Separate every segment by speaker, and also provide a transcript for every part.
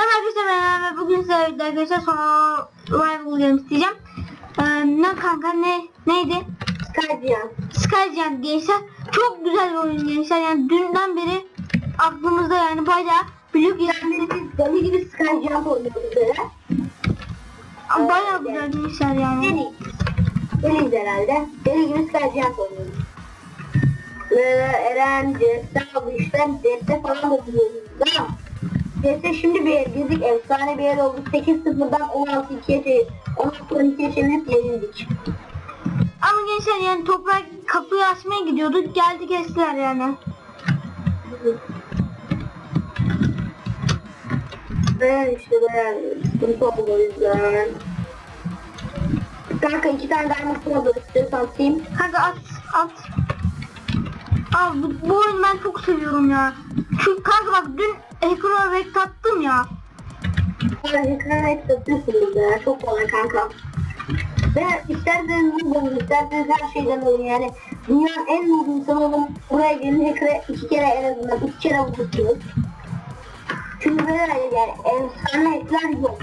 Speaker 1: Merhaba arkadaşlar ben Ömer. bugün sizlerle arkadaşlar Survival Game isteyeceğim. Ee, ne kanka ne neydi?
Speaker 2: Skydian.
Speaker 1: Skygen gençler. Çok güzel bir oyun gençler. Yani dünden beri aklımızda yani bayağı Yani
Speaker 2: biz deli gibi Skydian oynuyoruz böyle.
Speaker 1: bayağı güzel gençler yani.
Speaker 2: Deli. Deliyiz herhalde. Deli gibi Skydian oynuyoruz. Eren, Jesse, bu işler Jesse falan da biliyoruz. Değil mi? Jesse şimdi bir girdik. Efsane bir yer oldu. 8-0'dan 16-2'ye çevirdik. 16-12'ye çevirip yenildik.
Speaker 1: Ama gençler yani toprak kapıyı açmaya gidiyorduk. Geldi kestiler yani.
Speaker 2: Ben işte böyle sıkıntı oldu yüzden. Kanka iki tane diamond product istiyorsan atayım.
Speaker 1: Kanka at at. Abi bu, bu oyunu ben çok seviyorum ya. Çünkü kanka bak dün ekrana rekt attım ya.
Speaker 2: Yani ekrana hep atıyorsunuz ya. Çok kolay kanka. Ve isterseniz bulun, isterseniz her şeyden olun yani. Dünyanın en mutlu insanı olun. Buraya gelin hacker'e iki kere en azından iki kere vurursunuz. Çünkü böyle yani efsane hackler yok.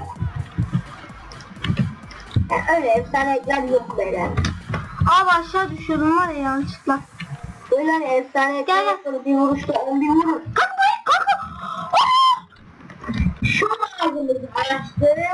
Speaker 2: Yani öyle efsane hackler yok böyle.
Speaker 1: Abi aşağı düşüyordum var ya yanlışlıkla.
Speaker 2: Böyle hani efsane hackler yapsanız bir vuruşta 10 bin vurun.
Speaker 1: Good.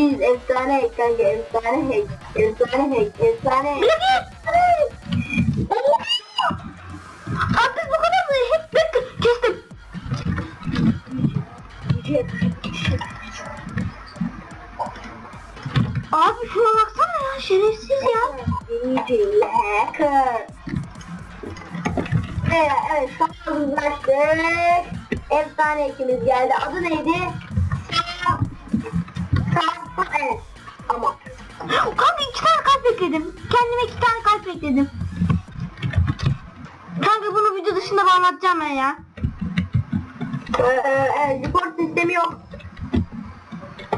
Speaker 2: GG's efsane hack kanka efsane hack. Efsane hack. Efsane hack.
Speaker 1: Artık bu kadar mı? Hep bekle. Kestim. Abi şuna baksana ya şerefsiz ya.
Speaker 2: GG hacker. Evet, evet an uzlaştık. Efsane hackimiz geldi. Adı neydi?
Speaker 1: Bekledim. Kendime iki tane kalp bekledim. Kanka bunu video dışında bir anlatacağım ben ya.
Speaker 2: Ee, evet, report sistemi yok.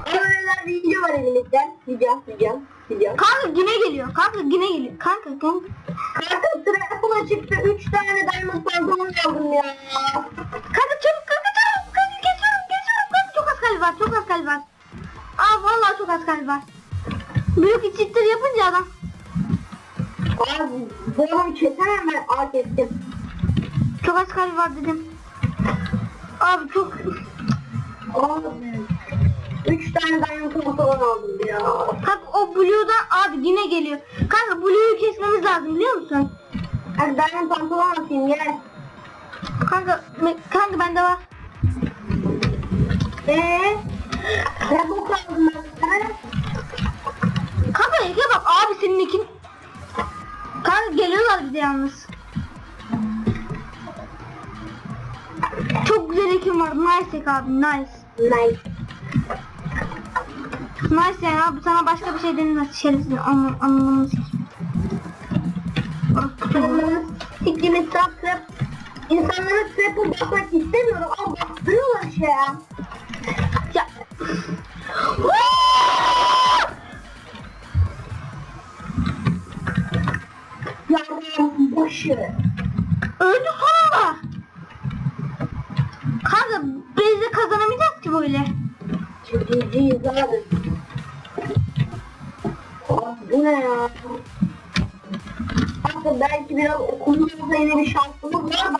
Speaker 2: Öyle video var elimizde. Video, video, video.
Speaker 1: Kanka yine geliyor. Kanka yine geliyor. Kanka kanka.
Speaker 2: Kanka telefona çıktı. 3 tane diamond pantolon aldım ya.
Speaker 1: Kanka çabuk kanka çabuk. Kanka geçiyorum geçiyorum. Kanka çok az kalp var. Çok az kalp var. Aa vallahi çok az kalp var. Büyük içittir yapınca adam.
Speaker 2: Abi bu adamı kesemem ben. Aa kestim.
Speaker 1: Çok az kalp var dedim. Abi çok...
Speaker 2: Abi. 3 tane diamond pantolon aldım ya.
Speaker 1: Kanka o Blue'dan abi yine geliyor. Kanka Blue'yu kesmemiz lazım biliyor musun?
Speaker 2: Hadi diamond pantolon atayım gel.
Speaker 1: Kanka kanka bende var.
Speaker 2: Eee?
Speaker 1: Bize yalnız. Çok güzel ekim var. Nice abi nice.
Speaker 2: Nice.
Speaker 1: Nice yani abi sana başka bir şey denilmez. Şerefsiz anlam anlamamız
Speaker 2: İnsanların siktiğimiz trap trap. İnsanlara trap'ı bakmak istemiyorum ama bastırıyorlar işte ya.
Speaker 1: Ya.
Speaker 2: Yardım başı.
Speaker 1: Öldü sonunda. Kanka biz de kazanamayacağız ki böyle.
Speaker 2: Ciddiyiz abi. Abi bu ne ya? Aslında belki biraz okulumuzda yine bir şansımız var da.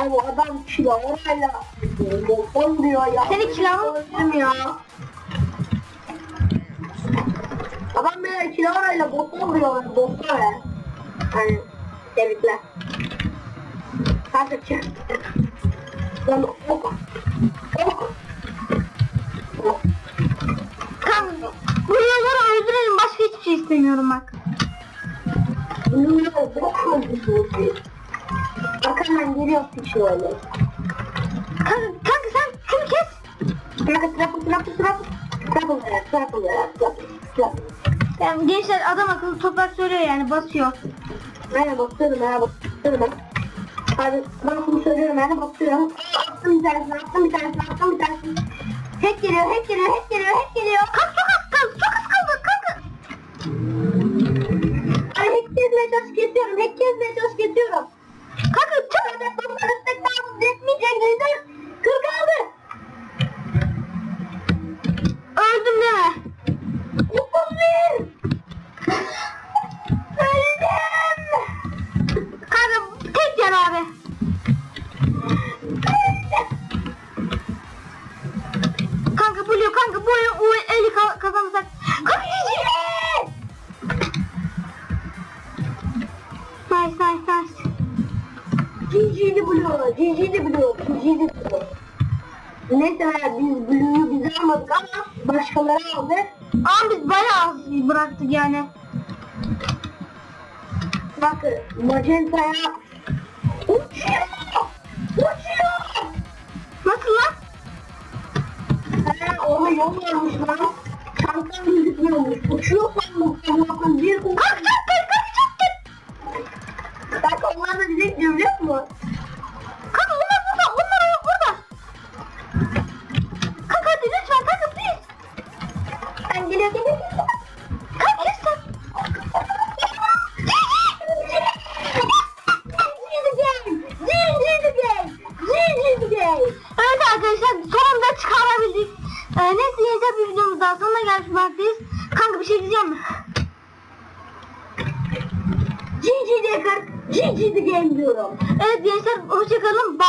Speaker 2: Ay bu adam kilolarıyla bokon diyor ya.
Speaker 1: Seni kilo-
Speaker 2: Öldüm ya. Adam böyle kilolarıyla bokon diyor. Bokon ya. Hani tebrikler. Kanka çık. Lan ok. Ok.
Speaker 1: Kanka buraları öldürelim başka hiçbir şey istemiyorum bak.
Speaker 2: Bunun bok oldu bu. Arkamdan geliyor piç öyle.
Speaker 1: Kanka, kanka sen şunu kes.
Speaker 2: Trapı trapı. Trapı ver. Trapı ver. Trapı. Trapı.
Speaker 1: Yani gençler adam akıllı toprak söylüyor yani basıyor.
Speaker 2: Aynen bakıyorum ben bakıyorum ben. Hadi ben şunu söylüyorum ben bakıyorum. Attım bir tanesini attım bir tanesini attım bir tanesini. Hack geliyor hack geliyor hack geliyor hack geliyor.
Speaker 1: Kanka çok az kaldı çok az kaldı kanka. Abi. Kanka buluyor kanka bu oyun eli ka- kazanırsak. Kanka. Nice nice nice.
Speaker 2: GG'li Blue, GG'li Blue, GG'li Blue. Neyse biz Blue'yu biz almadık ama başkaları aldı.
Speaker 1: Ama biz bayağı az bıraktık yani.
Speaker 2: Bakın Magenta'ya uçuyor, uçuyor.
Speaker 1: Nasıl lan?
Speaker 2: Ha, ona yol varmış lan. Çantam gözükmüyormuş. Uçuyor sandım. Bakın bir
Speaker 1: Kanka Ee, neyse yenecek bir videomuz daha sonuna bulunmaktayız. Kanka bir şey diyeceğim mi?
Speaker 2: GG diye kar, GG the game diyorum.
Speaker 1: Evet gençler hoşçakalın. Bye.